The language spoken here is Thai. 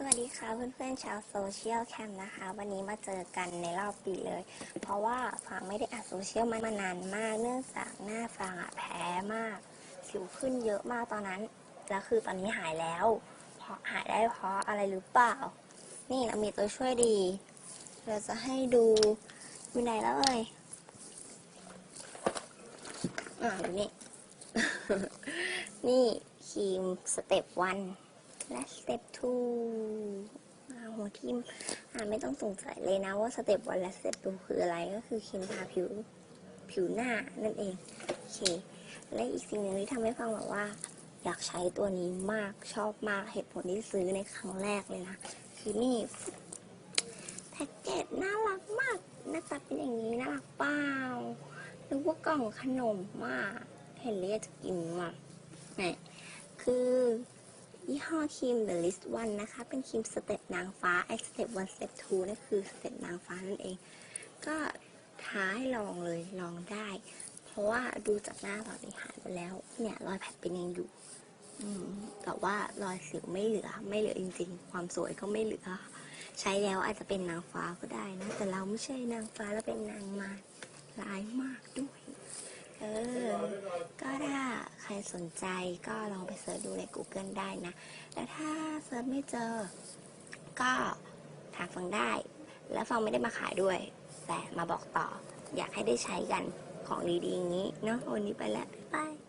สวัสดีค่ะเพื่อนๆชาวโซเชียลแคมนะคะ วันนี้มาเจอกันในรอบปีเลย เพราะว่าฟางไม่ได้อัดโซเชียลมานานมาก เนื่องจากหน้าฟางอะแพ้มาก สิวขึ้นเยอะมากตอนนั้น แล้วคือตอนนี้หายแล้ว เพราะหายได้เพราะอะไรหรือเปล่า นี่เรามีตัวช่วยดี เราจะให้ดูอยู่ไหนแล้วเอ่ยอ่าอยู่นี่ นี่ครีมสเต็ปวัน และสเต็ปทูอ่าหัวทิมไม่ต้องสงสัยเลยนะว่าสเต็ปวันและสเต็ปทูคืออะไรก็คือครีมทาผิวผิวหน้านั่นเองโอเคและอีกสิ่งหนึ่งที่ทำให้ฟังแบบว่า อยากใช้ตัวนี้มากชอบมากเหตุผลที่ซื้อในครั้งแรกเลยนะ คือนี่แพ็กเกจน่ารักมากหน้าตาเป็นอย่างนี้น่ารักเปล่านึกว่ากล่องขนมมาก เห็นแล้วอยจะกินมากนี่คือ ยี่ห้อครีม The List One นะคะ เป็นครีมสเต็ปนางฟ้า X Step 1 Step 2นั่นคือสเต็ปนางฟ้านั่นเอง ก็ท้าให้ลองเลยลองได้ เพราะว่าดูจากหน้าตอนนี้หายไปแล้ว เนี่ยรอยแผลเป็นยังอยู่อืมแต่ว่ารอยสิวไม่เหลือ ไม่เหลือจริงๆ ความสวยก็ไม่เหลือ ใช้แล้วอาจจะเป็นนางฟ้าก็ได้นะ แต่เราไม่ใช่นางฟ้าแล้วเป็นนางมารร้ายมากด้วย เออ ก็ถ้ รสนใจก็ลองไปเสิร์ชดูใน Google ได้นะ แต่ถ้าเสิร์ชไม่เจอ ก็ถามฟังได้ แล้วฟังไม่ได้มาขายด้วย แต่มาบอกต่อ อยากให้ได้ใช้กันของดีๆอย่างนี้เนาะวันนี้ไปแล้ว บ๊ายบาย